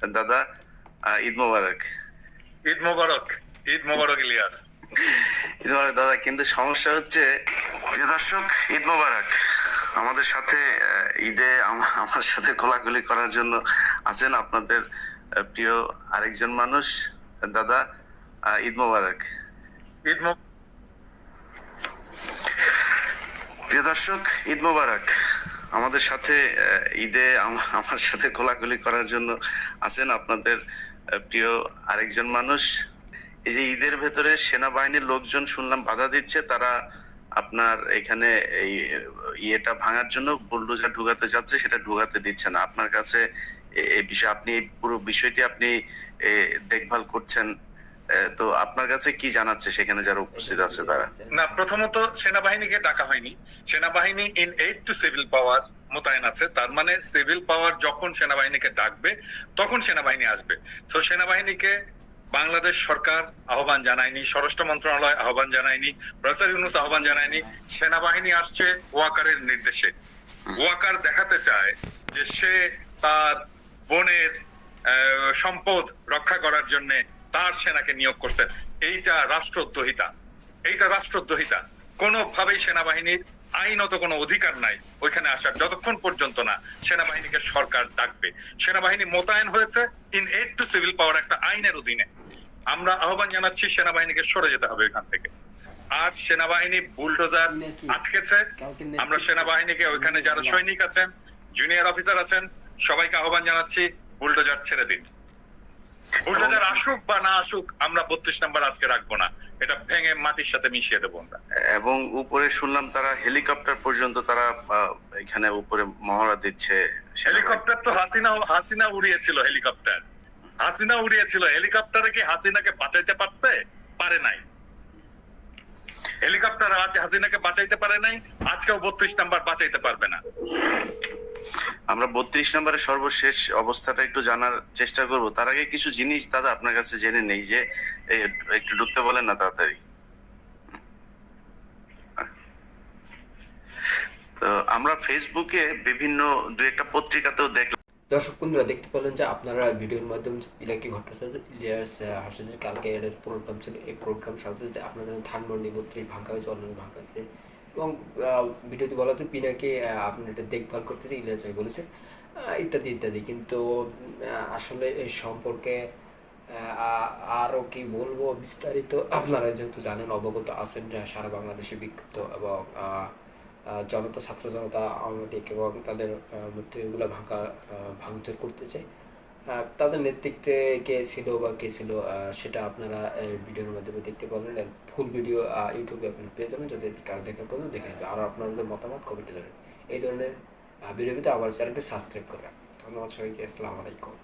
দাদা ঈদ মোবারক ঈদ মোবারক ঈদ মোবারক ইলিয়াস ঈদ মোবারক দাদা কিন্তু সমস্যা হচ্ছে প্রিয় দর্শক ঈদ মোবারক আমাদের সাথে ঈদে আমার সাথে কোলাকুলি করার জন্য আছেন আপনাদের প্রিয় আরেকজন মানুষ দাদা ঈদ মোবারক ঈদ প্রিয় দর্শক ঈদ মোবারক আমাদের সাথে ঈদে আম- আমার সাথে কোলাকুলি করার জন্য আছেন আপনাদের প্রিয় আরেকজন মানুষ। এই যে ঈদের ভেতরে সেনাবাহিনীর লোকজন শুনলাম বাধা দিচ্ছে, তারা আপনার এখানে এই ইয়েটা ভাঙার জন্য বুলডোজার ঢুকাতে যাচ্ছে, সেটা ঢুকাতে দিচ্ছে না। আপনার কাছে এই বিষয়ে, আপনি পুরো বিষয়টি আপনি দেখভাল করছেন তো আপনার কাছে কি জানাচ্ছে? সেখানে যারা উপস্থিত আছে তারা। না, প্রথমত সেনাবাহিনীকে ডাকা হয়নি। সেনাবাহিনী in aid to civil power মোতায়েন আছে। তার মানে সিভিল পাওয়ার যখন সেনাবাহিনীকে ডাকবে, তখন সেনাবাহিনী আসবে। তো সেনাবাহিনীকে বাংলাদেশ সরকার আহ্বান জানায়নি, স্বরাষ্ট্র মন্ত্রণালয় আহ্বান জানায়নি, প্রফেসর ইউনুস আহ্বান জানায়নি, সেনাবাহিনী আসছে ওয়াকারের নির্দেশে। ওয়াকার দেখাতে চায় যে সে তার বোনের সম্পদ রক্ষা করার জন্য তার সেনাকে নিয়োগ করছে। এইটা রাষ্ট্রদ্রোহিতা। এইটা রাষ্ট্রদ্রোহিতা। কোনোভাবেই সেনাবাহিনীর আইনত কোনো অধিকার নাই ওইখানে আসার, যতক্ষণ পর্যন্ত না সেনাবাহিনীকে সরকার ডাকবে। সেনাবাহিনী মোতায়েন হয়েছে in aid to civil power একটা আইনের অধীনে। আমরা আহ্বান জানাচ্ছি সেনাবাহিনীকে সরে যেতে হবে এখান থেকে। আর সেনাবাহিনী বুলডোজার আটকেছে। আমরা সেনাবাহিনীকে ওইখানে যারা সৈনিক আছেন জুনিয়র অফিসার আছেন, সবাইকে আহ্বান জানাচ্ছি, বুলডোজার ছেড়ে দিন। বুলডোজার আসুক বা না আসুক আমরা বত্রিশ নাম্বার আজকে রাখব না। এটা ভেঙে মাটির সাথে মিশিয়ে দেবো আমরা। এবং উপরে শুনলাম তারা হেলিকপ্টার পর্যন্ত তারা এখানে উপরে মহড়া দিচ্ছে হেলিকপ্টার তো হাসিনা হাসিনা উড়িয়েছিল হেলিকপ্টার। হাসিনা উড়িয়েছিল হেলিকপ্টারে কি হাসিনাকে বাঁচাইতে পারছে? পারে নাই। হেলিকপ্টার আজ হাসিনাকে বাঁচাইতে পারে নাই আজকেও বত্রিশ নাম্বার বাঁচাইতে পারবে না। আমরা বত্রিশ নম্বরের সর্বশেষ অবস্থাটা একটু জানার চেষ্টা করব। তার আগে কিছু জিনিস দাদা আপনার কাছে জেনে নেই যে একটু ঢুকতে বলেন না তাড়াতাড়ি। আমরা ফেসবুকে বিভিন্ন, দু একটা পত্রিকাতেও দেখলাম। দর্শক বন্ধুরা, দেখতে পেলেন যে আপনারা ভিডিওর মাধ্যমে ইলাকি ঘটনাচক্র ইলিয়াস হাসিনের কালকে এর প্রোগ্রাম ছিল, এই প্রোগ্রাম যে আপনাদের ধানমন্ডি বত্রিশ ভাঙা হয়েছে, অন্যান্য ভাঙা হয়েছে। এবং ভিডিওতে বলা হচ্ছে পিনাকে আপনি এটা দেখভাল করতেছে ইলিয়াস ভাই বলেছে ইত্যাদি ইত্যাদি। কিন্তু আসলে এই সম্পর্কে আরও কি বলব বিস্তারিত আপনারা যেহেতু জানেন অবগত আছেন সারা বাংলাদেশে বিক্ষিপ্ত এবং জনতা ছাত্র জনতা আওয়ামী লীগ এবং তাদের এগুলো ভাঙা ভাঙচুর করতে চায় আহ, তাদের নেতৃত্বে কে ছিল বা কে ছিল সেটা আপনারা ভিডিওর মাধ্যমে দেখতে পারবেন ফুল ভিডিও ইউটিউবে আপনি পেয়ে যাবেন। যদি কারও দেখার পর্যন্ত দেখে নেবেন। আর আপনাদের মতামত কমেন্টে জানাবেন। এই ধরনের ভিডিও আবার চ্যানেলটি সাবস্ক্রাইব করে রাখবেন। ধন্যবাদ সবাইকে। আসসালামু আলাইকুম।